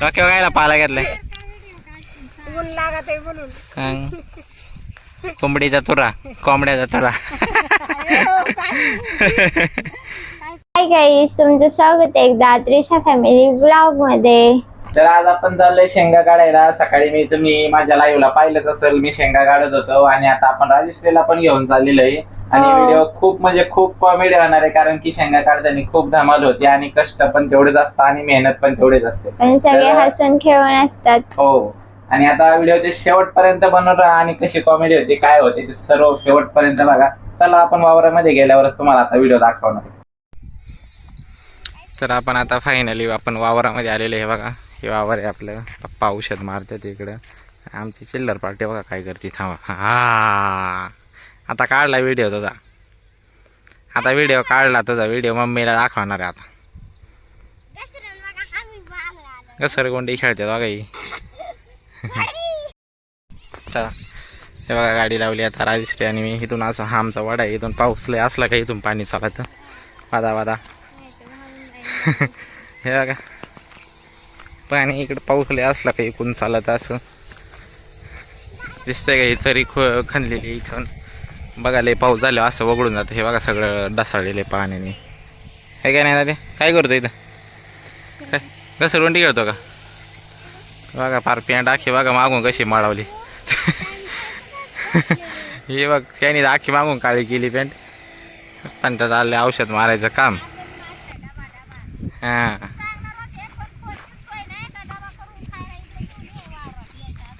डोक्यावर गायला पाला घेतलाय? ऊन लागत आहे म्हणून. हं. कोंबडीचा तुरा कोंबड्याचा तुरा. हाय गाईस तुमचं स्वागत आहे एकदा त्रिशा फॅमिली ब्लॉगमध्ये. तर आज आपण चाललोय शेंगा काढायला. सकाळी मी तुम्ही माझ्या लाईव्हला पाहिलंच असेल. मी शेंगा काढत होतो आणि आता आपण राजश्रीला पण घेऊन चाललेलो आहे. आणि हो. व्हिडिओ खूप म्हणजे खूप कॉमेडी होणार आहे कारण की शेंगा काढताना खूप धमाल होते आणि कष्ट पण तेवढेच असतात आणि मेहनत पण तेवढेच असते. सगळे तर- हसून खेळून असतात. हो. आणि आता व्हिडिओचे शेवटपर्यंत बनवून राहा आणि कशी कॉमेडी होती काय होते ते सर्व शेवटपर्यंत बघा. चला आपण वावरामध्ये गेल्यावरच तुम्हाला आता व्हिडिओ दाखवणार. तर आपण आता फायनली आपण वावरामध्ये आलेले आहे बघा. हे वावर आहे आपलं. पप्पा औषध मारतात इकडं. आमची चिल्लर पार्टी बघा काय करते थांबा. हा. आता काढला व्हिडिओ तुझा. आता व्हिडिओ काढला तुझा व्हिडिओ मम्मीला दाखवणार आहे आता. घसर कोंडी खेळते बघा चला. हे बघा गाडी लावली आता राजश्री आणि मी. इथून असं हा आमचा वाडा आहे. इथून पाऊस लय असला का इथून पाणी चालत. वादा वादा. हे बघा. पाणी इकडं पाऊस लय असला का इकून चालत असं. दिसतंय का ही चरी खो खणलेली इथून. बघा लय पाऊस झाला असं वगळून जातं. हे बघा सगळं ढसाळलेलं आहे पाण्याने. हे काय नाही दादा काय करतो इथं? काय? घसरवंडी खेळतो का? बघा फार पॅन्ट आखी बघा मागून कशी माळवली. हे बघ त्याने आखी मागून काळी केली पॅन्ट पण त्यात आले औषध मारायचं काम. हां.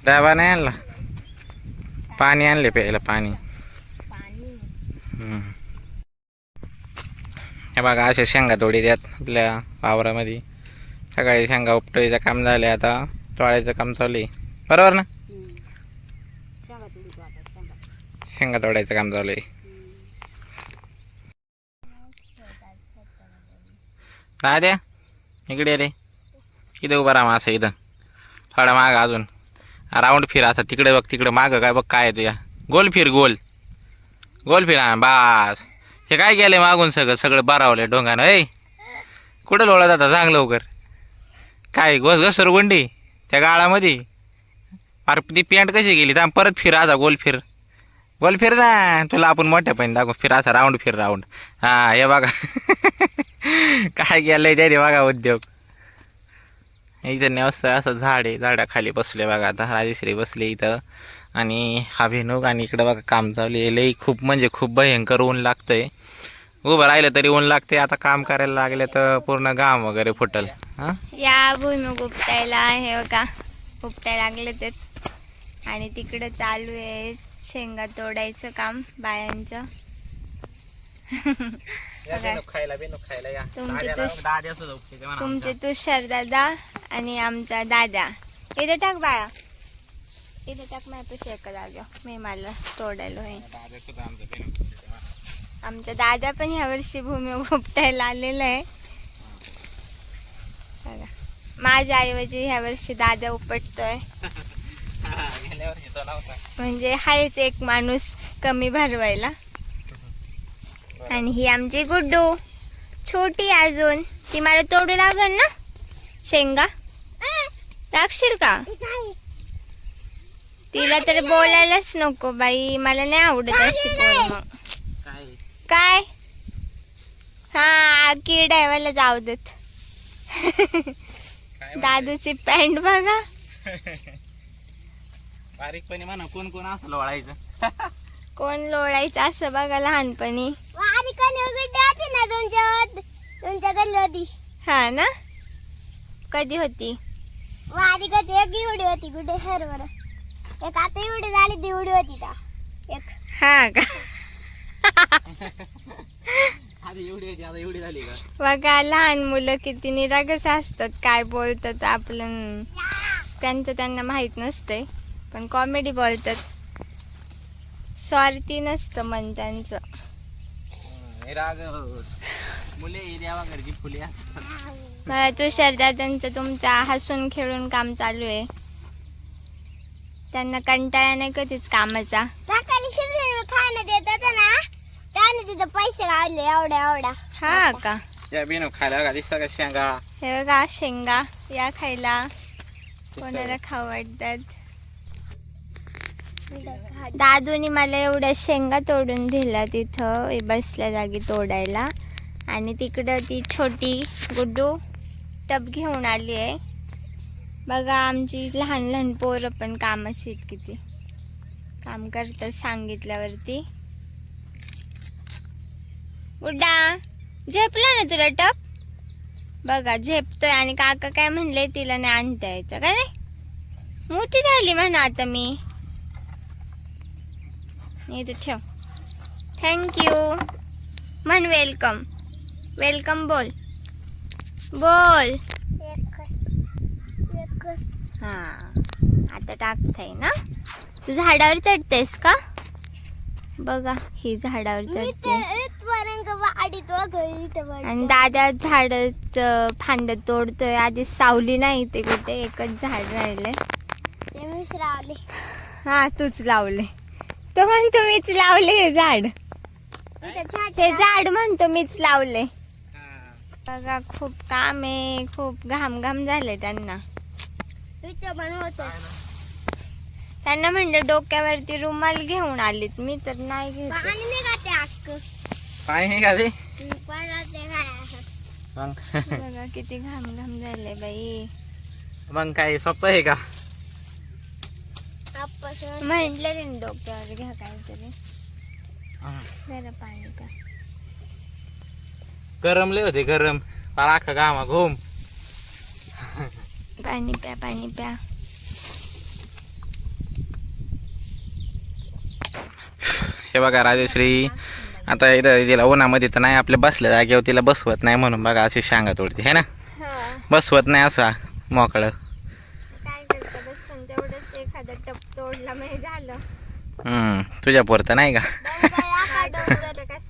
डबा नाही आणला? पाणी आणले प्यायला पाणी. हे बघा अशा शेंगा तोडी द्यात आपल्या वावरामध्ये. सकाळी शेंगा उपटोळीचं काम झाले आता तोळायचं काम चालू आहे. बरोबर ना? शेंगा तोडायचं काम चालू आहे. दाद्या इकडे रे. इथं उभा राहा असं इथं. थोडा माग अजून. राऊंड फिर आता तिकडे बघ तिकडे मागं काय बघ काय तुझ्या. गोल फिर गोल. गोल फिर बास. हे काय गेले मागून सगळं? सगळं बारावले डोंगानं ऐ. कुठं लोळा जाता सांग लवकर. काय घोस घसर गुंडी? त्या गाळामध्ये? अरे ती पॅन्ट कशी गेली? तर परत फिर आता गोल फिर. गोल फिर ना. तुला आपण मोठ्या पण दाखव. फिर असा राऊंड फिर राऊंड. हा हे बघा. काय गेलं त्याने बघा उद्योग. इथं नेवस्त असं झाड आहे झाडाखाली बसले बघा आता. राजेश्री बसले इथं. आणि हा भेनूक आणि इकडं बघा काम चालू आहे. लई खूप म्हणजे खूप भयंकर ऊन लागतंय. उभं राहिलं तरी ऊन लागते आता काम करायला लागले तर पूर्ण घाम वगैरे फुटल. हां? या भुईमुग उपटायला हे बघा. उपटायला लागले ते. आणि तिकडं चालू आहे शेंगा तोडायचं काम बायांचं. खायला बेनूक खायला या. तुमचे तुषार दादा आणि आमचा दादा. इथं टाक बाळा. इथं टाक माझ्या तुषार जाग्या मी मला तोडायला होईल. आमचा. दादा पण ह्या वर्षी भूमी उपटायला आलेला आहे. बघा. माझ्या ऐवजी ह्या वर्षी दादा उपटतोय. म्हणजे हायच एक माणूस कमी भरवायला. आणि ही आमची गुड्डू. छोटी अजून. ती मला तोडू लागल ना? शेंगा? लागशील का? तिला तर बोलायलाच नको बाई. मला नाही आवडत अशी बोल मग. काय? काय? हा किडायवाला जाऊ देत. दादूची पॅन्ट बघा. बारीकपणे म्हणा कोण कोण असं लोळायचं कोण लोळायचं असं बघा लहानपणी. तुमच्या गल्ली होती. हा ना? कधी होती? वारी कधी एक एवढी होती कुठे? सर बरं एक आता एवढी झाली ती एवढी होती का एक. हा का? आधी एवढी होती आता एवढी झाली का? बघा लहान मुलं किती निरागस असतात काय बोलतात आपलं. त्यांचं त्यांना माहीत नसतंय पण कॉमेडी बोलतात. स्वार्थी नसतं मन त्यांचं. हे राग मुले फुले असतात. तुषार दादांचं तुमच्या हसून खेळून काम चालू आहे. त्यांना कंटाळा नाही कधीच कामाचा? सकाळी शिरले खाणं देत होतं ना त्याने तिथं पैसे गावले एवढ्या एवढ्या. हा का? या बिनो खायला का दिसता का शेंगा? हे बघा शेंगा या खायला. कोणाला खाऊ वाटतात? दादूनी मला एवढ्या शेंगा तोडून दिल्या तिथं हे बसल्या जागी तोडायला. आणि तिकडं ती छोटी गुड्डू टब घेऊन आली आहे. बघा आमची लहान लहान पोरं पण कामाची आहेत किती. काम करतात सांगितल्यावरती. गुड्डा झेपला ना तुला टप? बघा झेपतोय आणि काका काय म्हणले तिला नाही आणता यायचं का नाही? मोठी झाली म्हणा आता मी. इथे ठेव. थँक्यू म्हण वेलकम वेलकम बोल. बोल. हा. आता टाकताय ना. तू झाडावर चढतेस का? बघा ही झाडावर चढते. आणि दादा झाडच फांद तोडतोय. आधी सावली नाही ते कुठे एकच झाड राहिले हा तूच लावले. तो म्हणतो मीच लावले हे झाड. ते झाड म्हणतो मीच लावले. बघा खूप काम आहे. खूप घाम घाम झाले त्यांना. त्यांना म्हणलं डोक्यावरती रुमाल घेऊन आलीत. मी तर नाही घेत. पाणी नाही का ते अक्क पाणी नाही का ते परत ते काय मग? बघा किती घाम घाम झाले बाई. मग काय सोपं आहे का? म्हटलं डोक्यावर घ्या काहीतरी. जरा पाणी का गरम लय होते गरम. फार अख्खा घुम. पाणी प्या पाणी प्या. हे बघा राजश्री आता इथं तिला उन्हामध्ये तर नाही आपल्या बसल्या जागेवर तिला बसवत नाही म्हणून बघा अशी शांगा तोडते है ना? बसवत नाही असा मोकळं. काय करतं बसून? तेवढंच एखादा टप तोडला म्हणजे हम्म तुझ्या पुरतं नाही का?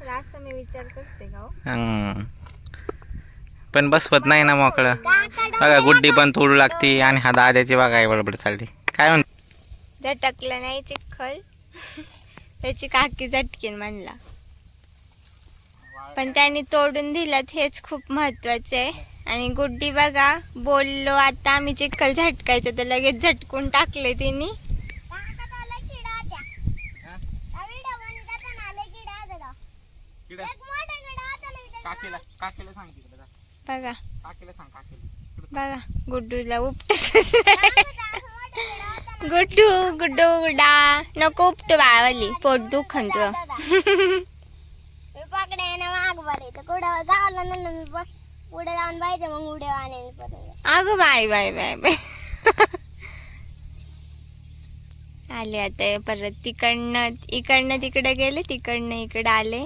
असं मी विचार करते का हो? हम्म. पण बसवत नाही ना मोकळं. बघा गुड्डी पण तोडू लागते आणि हा दाद्याची बघा बडबड चालते काय म्हण झटकलं नाही चिखल त्याची काकी झटकीन म्हणला. पण त्यांनी तोडून दिलं हेच खूप महत्वाचं. आहे आणि गुड्डी बघा बोललो आता आम्ही चिखल झटकायचं तर लगेच झटकून टाकले तिने. काकीला काकीला सांग तिकडे बघा. बघा गुड्डूला उपटतच गुड्डू गुड्डू गुडा नको उपटू बाळावली पोट दुखन तू. अगं बाय बाय बाय बाय आले आता परत तिकडनं इकडनं तिकडे गेले तिकडनं इकडे आले.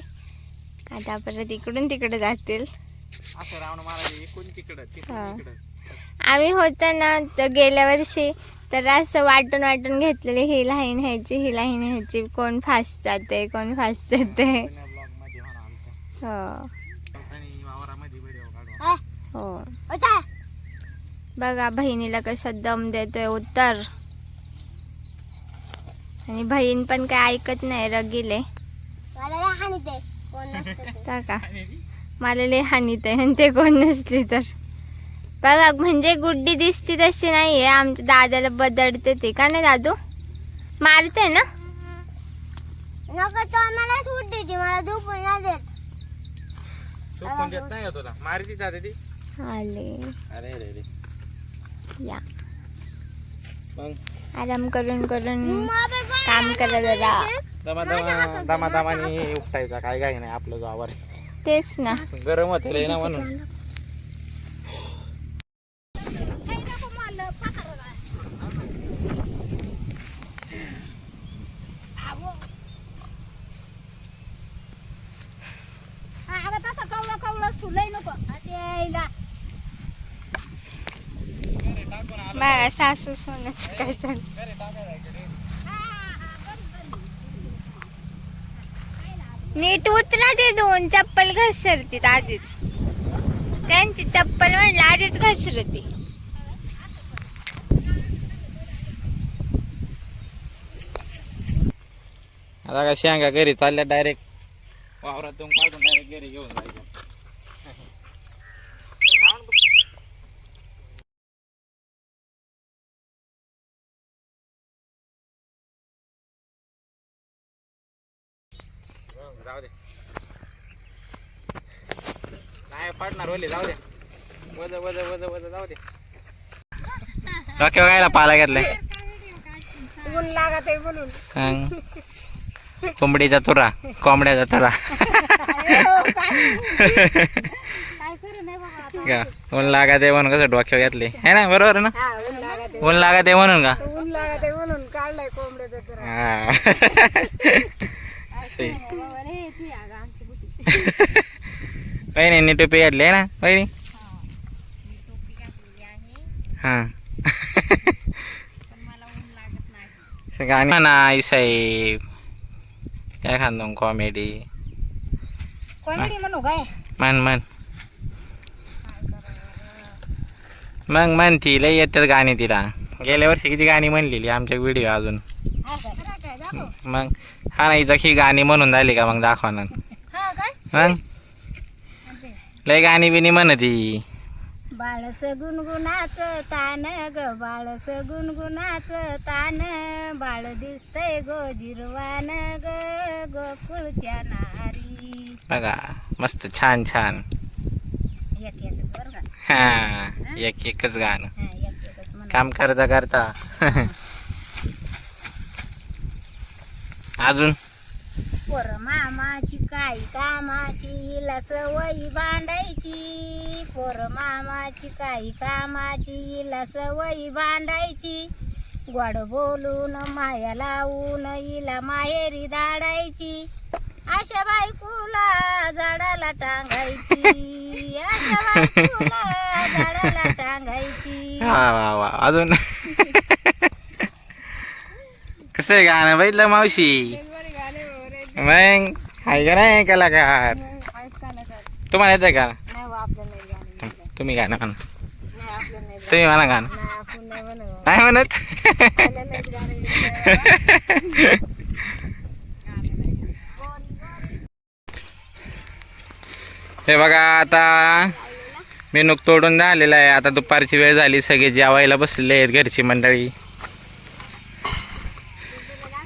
आता परत इकडून तिकडे जातील. असं रावण मारायचं इकडून तिकडं हा. तिकडून इकडं. आम्ही होतो ना तर गेल्या वर्षी तर असं वाटून वाटून घेतलेले ही लाईन ह्याची ही लाईन ह्याची कोण फास्ट जाते कोण फास्ट जाते. जुन्या ब्लॉगमध्ये म्हणा आमच्या. हो. आणि वावरामध्ये व्हिडिओ काढू ए, हो. बघा बहिणीला कसा दम देतोय उत्तर आणि बहीण पण काय ऐकत नाही रगीले. मला लय हानीत आहे. कोण नसतं ते. तर का मला लय हानीत आहे आणि ते कोण नसली तर. बघा म्हणजे गुड्डी दिसती तशी नाहीये. आमच्या दादाला बदलते ते. का नाही दादू? मारते ना? नको तो मला सूट देते. मला झोपून नाही देत. सुकून देत नाही का तुला? मारती जाते ती आले. अरे रे रे या. मग? आराम करून करून काम करा जरा. दमा दमा दमा दमाने उपटायचा. काय काय नाही आपलं गावावर तेच ना. गरम होत ना म्हणून. सासू सोनच काय चालू नीट उतरा ते दोन चप्पल घसरतीत आधीच. त्यांची चप्पल म्हणलं आधीच घसरती. आता काय शेंगा घरी चालल्या डायरेक्ट वावरातून काढून डायरेक्ट घरी घेऊन जायचं. जाऊ दे नाही पडणार ओले जाऊ दे. वज वज वज वज जाऊ दे. डोक्यावर गायला पाला घेतलाय ऊन लागत आहे म्हणून. कोंबडीचा तुरा कोंबड्याचा तुरा. काय? करू नाही बाबा आता. का? ऊन लागत आहे म्हणून कसं डोक्यावर घेतले. है ना बरोबर ना? हा ऊन लागत ऊन लागत आहे म्हणून का? ऊन लागत आहे म्हणून काढलाय कोंबड्याचं तर. हा. बुटी वहिनी नी टोपी घातली आहे ना वहिनी? हा. गाणी ना आई साहेब. एखादं कॉमेडी कॉमेडी म्हणू काय? म्हण म्हण. मग म्हण ती लई येतात गाणी तिला. गेल्या वर्षी किती गाणी म्हणलेली आमच्या व्हिडिओ अजून. काय काय मग हा नाही ही गाणी म्हणून झाली का मग दाखवणार मग लय गाणी बिनी म्हणती बाळस गुणगुणाच तान ग बाळस गुणगुणाच तान. बाळ दिसतय गो जिरवान ग गोकुळच्या नारी. बघा मस्त छान छान. एक एकच बरं का? हा एक एकच गाणं. काम करता करता. अजून? पोर मामाची काय कामाची? हिला सवयी बांधायची. पोर मामाची काही कामाची? हिला सवयी बांधायची. गोड बोलून माया लावून हिला माहेरी दाडायची. अशा बायकोला झाडाला टांगायची. अशा बायकोला झाडाला टांगायची. वा वा वा. अजून? कसं आहे गाणं? बघितलं मावशी? मग हाय का नाही कलाकार? तुम्हाला येतं का? तुम्ही गाणं म्हणा. तुम्ही म्हणा गाणं. नाही, म्हणत. हे बघा आता मेनूक तोडून झालेला आहे. आता दुपारची वेळ झाली सगळे जेवायला बसलेले आहेत घरची मंडळी.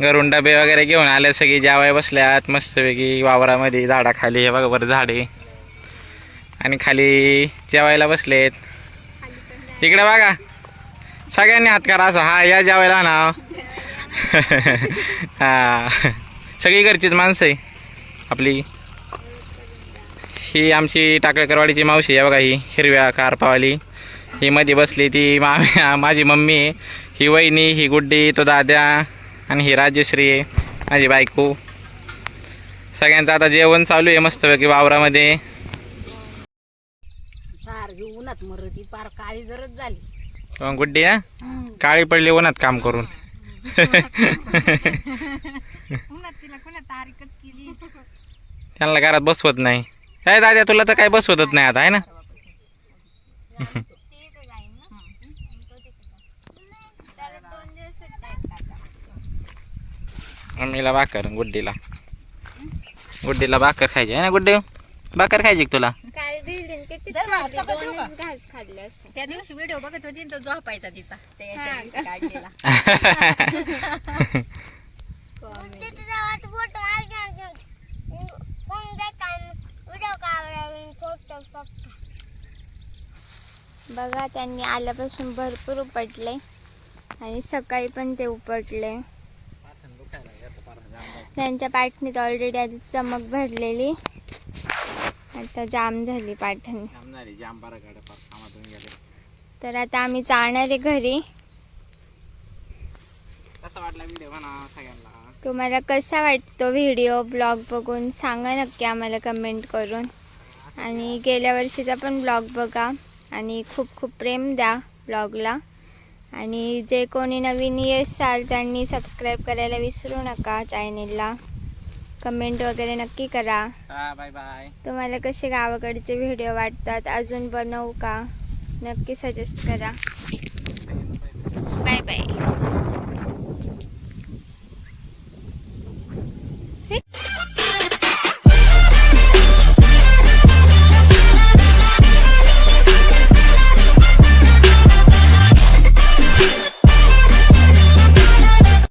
घरून डबे वगैरे घेऊन आले सगळे जेवाय बसल्यात मस्तपैकी वावरामध्ये झाडाखाली हे बघा बरं झाडे आणि खाली जेवायला बसलेत इकडे बघा. सगळ्यांनी हात करा असा. हा या जेवायला ना हा. सगळी घरचीच माणसं आहे. आपली. ही आमची टाकळकरवाडीची मावशी आहे बघा ही हिरव्या कारपावाली. ही मध्ये बसली ती मा माझी मम्मी ही वहिनी ही गुड्डी तो दाद्या. आणि ही राजश्री आहे माझी बायको. सगळ्यांचं आता जेवण चालू आहे मस्तपैकी वावरामध्ये. सारखी उन्हात मरती पार काळी जरच झाली. मग गुड्डी हा? काळी पडली उन्हात काम करून. उन्हात तिला कोणा तारीखच केली. त्यांना घरात बसवत नाही. काय दाद्या तुला तर काय बसवतच नाही आता आहे ना? मम्मीला भाकर गुड्डीला. गुड्डीला भाकर खायची आहे ना गुड्डी? भाकर खायची का तुला? काल किती दोनच? घास खाल्ले असं त्या दिवशी व्हिडिओ बघत होती तो झोपायचा तिचा. त्या याच्या का? दिवशी काढलेला बघा त्यांनी आल्यापासून भरपूर उपटले आणि सकाळी पण ते उपटले. त्यांच्या पाठणीत ऑलरेडी आधी चमक भरलेली. आता जाम झाली पाठण. तर आता आम्ही जाणार आहे घरी. तुम्हाला कसा वाटतो व्हिडिओ ब्लॉग बघून? सांगा नक्की आम्हाला कमेंट करून. आणि गेल्या वर्षीचा पण ब्लॉग बघा. आणि खूप खूप प्रेम द्या ब्लॉगला आणि जे कोणी नवीन असाल त्यांनी सबस्क्राईब करायला विसरू नका चॅनेलला कमेंट वगैरे नक्की करा. बाय बाय तुम्हाला कसे गावाकडचे व्हिडिओ वाटतात अजून बनवू का? नक्की सजेस्ट करा. Bye bye